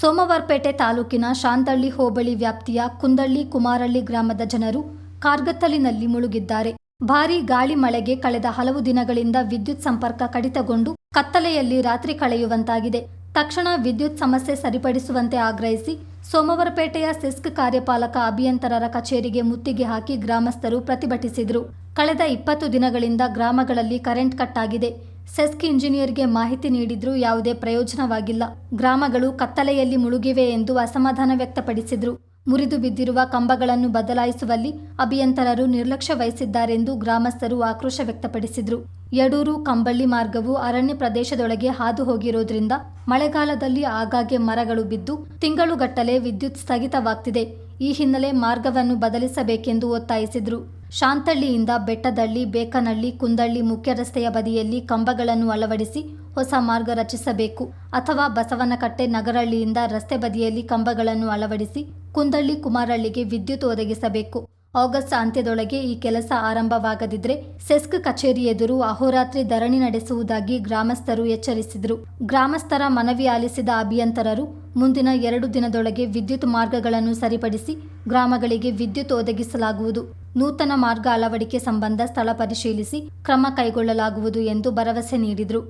ಸೋಮವಾರಪೇಟೆ ತಾಲೂಕಿನ ಶಾಂತಳ್ಳಿ ಹೋಬಳಿ ವ್ಯಾಪ್ತಿಯ ಕುಂದಳ್ಳಿ ಕುಮಾರಳ್ಳಿ ಗ್ರಾಮದ ಜನರು ಕಾರ್ಗತ್ತಲಿನಲ್ಲಿ ಮುಳುಗಿದ್ದಾರೆ. ಭಾರೀ ಗಾಳಿ ಮಳೆಗೆ ಕಳೆದ ಹಲವು ದಿನಗಳಿಂದ ವಿದ್ಯುತ್ ಸಂಪರ್ಕ ಕಡಿತಗೊಂಡು ಕತ್ತಲೆಯಲ್ಲಿ ರಾತ್ರಿ ಕಳೆಯುವಂತಾಗಿದೆ. ತಕ್ಷಣ ವಿದ್ಯುತ್ ಸಮಸ್ಯೆ ಸರಿಪಡಿಸುವಂತೆ ಆಗ್ರಹಿಸಿ ಸೋಮವಾರಪೇಟೆಯ ಸಿಸ್ಕ್ ಕಾರ್ಯಪಾಲಕ ಅಭಿಯಂತರರ ಕಚೇರಿಗೆ ಮುತ್ತಿಗೆ ಹಾಕಿ ಗ್ರಾಮಸ್ಥರು ಪ್ರತಿಭಟಿಸಿದರು. ಕಳೆದ ಇಪ್ಪತ್ತು ದಿನಗಳಿಂದ ಗ್ರಾಮಗಳಲ್ಲಿ ಕರೆಂಟ್ ಕಟ್ ಆಗಿದೆ ಸೆಸ್ಕ್ ಇಂಜಿನಿಯರ್ಗೆ ಮಾಹಿತಿ ನೀಡಿದ್ರೂ ಯಾವುದೇ ಪ್ರಯೋಜನವಾಗಿಲ್ಲ. ಗ್ರಾಮಗಳು ಕತ್ತಲೆಯಲ್ಲಿ ಮುಳುಗಿವೆ ಎಂದು ಅಸಮಾಧಾನ ವ್ಯಕ್ತಪಡಿಸಿದರು. ಮುರಿದು ಬಿದ್ದಿರುವ ಕಂಬಗಳನ್ನು ಬದಲಾಯಿಸುವಲ್ಲಿ ಅಭಿಯಂತರರು ನಿರ್ಲಕ್ಷ್ಯ ವಹಿಸಿದ್ದಾರೆಂದು ಗ್ರಾಮಸ್ಥರು ಆಕ್ರೋಶ ವ್ಯಕ್ತಪಡಿಸಿದರು. ಯಡೂರು ಕಂಬಳ್ಳಿ ಮಾರ್ಗವು ಅರಣ್ಯ ಪ್ರದೇಶದೊಳಗೆ ಹಾದು ಹೋಗಿರೋದ್ರಿಂದ ಮಳೆಗಾಲದಲ್ಲಿ ಆಗಾಗ್ಗೆ ಮರಗಳು ಬಿದ್ದು ತಿಂಗಳುಗಟ್ಟಲೆ ವಿದ್ಯುತ್ ಸ್ಥಗಿತವಾಗ್ತಿದೆ. ಈ ಹಿನ್ನೆಲೆ ಮಾರ್ಗವನ್ನು ಬದಲಿಸಬೇಕೆಂದು ಒತ್ತಾಯಿಸಿದರು. ಶಾಂತಳ್ಳಿಯಿಂದ ಬೆಟ್ಟದಳ್ಳಿ ಬೇಕನಹಳ್ಳಿ ಕುಂದಳ್ಳಿ ಮುಖ್ಯ ರಸ್ತೆಯ ಬದಿಯಲ್ಲಿ ಕಂಬಗಳನ್ನು ಅಳವಡಿಸಿ ಹೊಸ ಮಾರ್ಗ ರಚಿಸಬೇಕು. ಅಥವಾ ಬಸವನಕಟ್ಟೆ ನಗರಹಳ್ಳಿಯಿಂದ ರಸ್ತೆ ಬದಿಯಲ್ಲಿ ಕಂಬಗಳನ್ನು ಅಳವಡಿಸಿ ಕುಂದಳ್ಳಿ ಕುಮಾರಹಳ್ಳಿಗೆ ವಿದ್ಯುತ್ ಒದಗಿಸಬೇಕು. ಆಗಸ್ಟ್ ಅಂತ್ಯದೊಳಗೆ ಈ ಕೆಲಸ ಆರಂಭವಾಗದಿದ್ರೆ ಸೆಸ್ಕ್ ಕಚೇರಿ ಎದುರು ಅಹೋರಾತ್ರಿ ಧರಣಿ ನಡೆಸುವುದಾಗಿ ಗ್ರಾಮಸ್ಥರು ಎಚ್ಚರಿಸಿದರು. ಗ್ರಾಮಸ್ಥರ ಮನವಿ ಆಲಿಸಿದ ಅಭಿಯಂತರರು ಮುಂದಿನ ಎರಡು ದಿನದೊಳಗೆ ವಿದ್ಯುತ್ ಮಾರ್ಗಗಳನ್ನು ಸರಿಪಡಿಸಿ ಗ್ರಾಮಗಳಿಗೆ ವಿದ್ಯುತ್ ಒದಗಿಸಲಾಗುವುದು. ನೂತನ ಮಾರ್ಗ ಅಳವಡಿಕೆ ಸಂಬಂಧ ಸ್ಥಳ ಪರಿಶೀಲಿಸಿ ಕ್ರಮ ಕೈಗೊಳ್ಳಲಾಗುವುದು ಎಂದು ಭರವಸೆ ನೀಡಿದರು.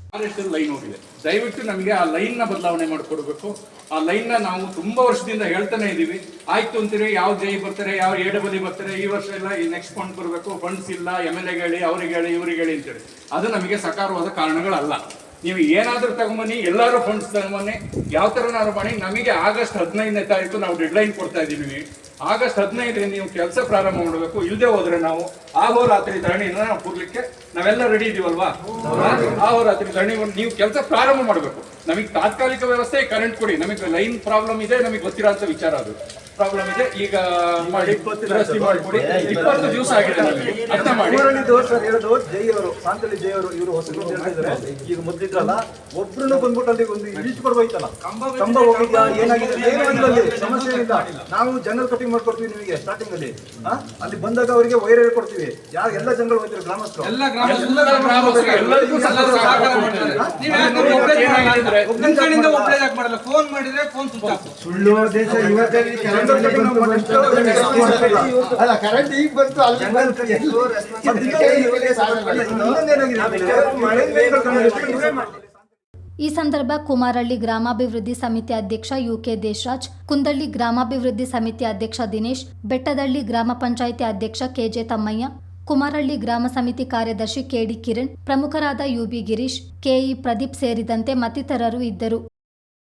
ಲೈನ್ ಹೋಗಿದೆ. ದಯವಿಟ್ಟು ನಮಗೆ ಆ ಲೈನ್ನ ಬದಲಾವಣೆ ಮಾಡಿಕೊಡ್ಬೇಕು. ಆ ಲೈನ್ನ ನಾವು ತುಂಬಾ ವರ್ಷದಿಂದ ಹೇಳ್ತಾನೆ ಇದೀವಿ. ಆಯ್ತು ಅಂತೀರಿ, ಯಾವ ಜೈ ಬರ್ತಾರೆ, ಯಾವ ಎರಡು ಡಬಲ್ ಬರ್ತಾರೆ, ಈ ವರ್ಷ ಇಲ್ಲ ಈ ನೆಕ್ಸ್ಟ್ ಫಂಡ್ ಬರಬೇಕು. ಫಂಡ್ಸ್ ಇಲ್ಲ ಎಂ ಎಲ್ ಎ ಹೇಳಿ, ಅವ್ರಿಗೆ ಹೇಳಿ, ಇವ್ರಿಗೆ ಹೇಳಿ ಅಂತೇಳಿ ಅದು ನಮಗೆ ಸಕಾರವಾದ ಕಾರಣಗಳಲ್ಲ. ನೀವು ಏನಾದರೂ ತಗೊಂಬನ್ನಿ, ಎಲ್ಲರೂ ಫಂಡ್ಸ್ ತಗೊಂಬನ್ನಿ, ಯಾವ ಥರನಾದ್ರು ಮಾಡಿ, ನಮಗೆ ಆಗಸ್ಟ್ ಹದಿನೈದನೇ ತಾರೀಕು ನಾವು ಡೆಡ್ಲೈನ್ ಕೊಡ್ತಾ ಇದ್ದೀವಿ. ಆಗಸ್ಟ್ ಹದಿನೈದರಿಂದ ನೀವು ಕೆಲಸ ಪ್ರಾರಂಭ ಮಾಡಬೇಕು. ಇಲ್ಲದೆ ಹೋದ್ರೆ ನಾವು ಆಹೋರಾತ್ರಿ ಧರಣಿನ ನಾವು ಕೂರ್ಲಿಕ್ಕೆ ನಾವೆಲ್ಲ ರೆಡಿ ಇದೀವಲ್ವಾ? ಆಹೋರಾತ್ರಿ ಧರಣಿ ನೀವು ಕೆಲಸ ಪ್ರಾರಂಭ ಮಾಡಬೇಕು. ನಮಗೆ ತಾತ್ಕಾಲಿಕ ವ್ಯವಸ್ಥೆ ಕರೆಂಟ್ ಕೊಡಿ. ನಮಗೆ ಲೈನ್ ಪ್ರಾಬ್ಲಮ್ ಇದೆ, ನಮಗೆ ಗೊತ್ತಿರೋ ವಿಚಾರ ಅದು. ಪ್ರಾಬ್ಲಮ್ ಇದೆ. ಈಗ ಮಾಡಿ. ದುರಸ್ತಿ ಮಾಡಿಕೊಡಿ ಇಪ್ಪತ್ತು ದಿವಸ ಆಗಿದೆ. ನಮಗೆ ಅರ್ಥ ಮಾಡಿ. ಕುಮಾರಳ್ಳಿ ದೋಷ್ ಹೇಳೋದು ಜೈ ಅವರು ಶಾಂತಲಿ ಜೈ ಅವರು ಇವರು ಹೇಳ್ತಿದ್ದಾರೆ. ಈಗ ಮೊದ್ಲಿದ್ರಲ್ಲ ಒಬ್ರು ಬಂದ್ಬಿಟ್ಟು ಅಲ್ಲಿ ಒಂದು ಇಳಿಸ್ಕೊಂಡು ಬರ್ಬೋಯ್ತಲ್ಲ ಕಂಬ ಹೋಗಿದ್ಯಾ ಏನಾಗಿದೆ? ಏನಾಗಿಲ್ಲ ಅಲ್ಲಿ ಸಮಸ್ಯೆ ಇಲ್ಲ. ನಾವು ಜಂಗಲ್ ಕಟಿಂಗ್ ಮಾಡ್ಕೊಡ್ತೀವಿ ನಿಮಗೆ ಸ್ಟಾರ್ಟಿಂಗ್ ಅಲ್ಲಿ. ಅಲ್ಲಿ ಬಂದಾಗ ಅವರಿಗೆ ವೈರ್ ಹೇಳ್ಕೊಡ್ತೀವಿ ಯಾರು ಎಲ್ಲ ಜಂಗಲ್ ಹೋಗ್ತಾರೆ ಗ್ರಾಮಸ್ಥರು. ಎಲ್ಲ ಗ್ರಾಮಸ್ಥರು ಎಲ್ಲರಿಗೂ ಸಹಕಾರ. ಫೋನ್ ಮಾಡಿದ್ರೆ ಫೋನ್ ಸ್ವಿಚ್ ಆಫ್ ಸುಳ್ಳು ದೇಶ ಅಲ್ಲ ಕರೆಂಟ್ ಈಗ ಬಂತು ಅಲ್ಲಿ ಬಂತು. ಈ ಸಂದರ್ಭ ಕುಮಾರಳ್ಳಿ ಗ್ರಾಮಾಭಿವೃದ್ಧಿ ಸಮಿತಿ ಅಧ್ಯಕ್ಷ ಯುಕೆ ದೇಶರಾಜ್ ಕುಂದಳ್ಳಿ ಗ್ರಾಮಾಭಿವೃದ್ಧಿ ಸಮಿತಿ ಅಧ್ಯಕ್ಷ ದಿನೇಶ್ ಬೆಟ್ಟದಳ್ಳಿ ಗ್ರಾಮ ಪಂಚಾಯಿತಿ ಅಧ್ಯಕ್ಷ ಕೆಜೆ ತಮ್ಮಯ್ಯ ಕುಮಾರಳ್ಳಿ ಗ್ರಾಮ ಸಮಿತಿ ಕಾರ್ಯದರ್ಶಿ ಕೆಡಿ ಕಿರಣ್ ಪ್ರಮುಖರಾದ ಯುಬಿ ಗಿರೀಶ್ ಕೆಇ ಪ್ರದೀಪ್ ಸೇರಿದಂತೆ ಮತ್ತಿತರರು ಇದ್ದರು.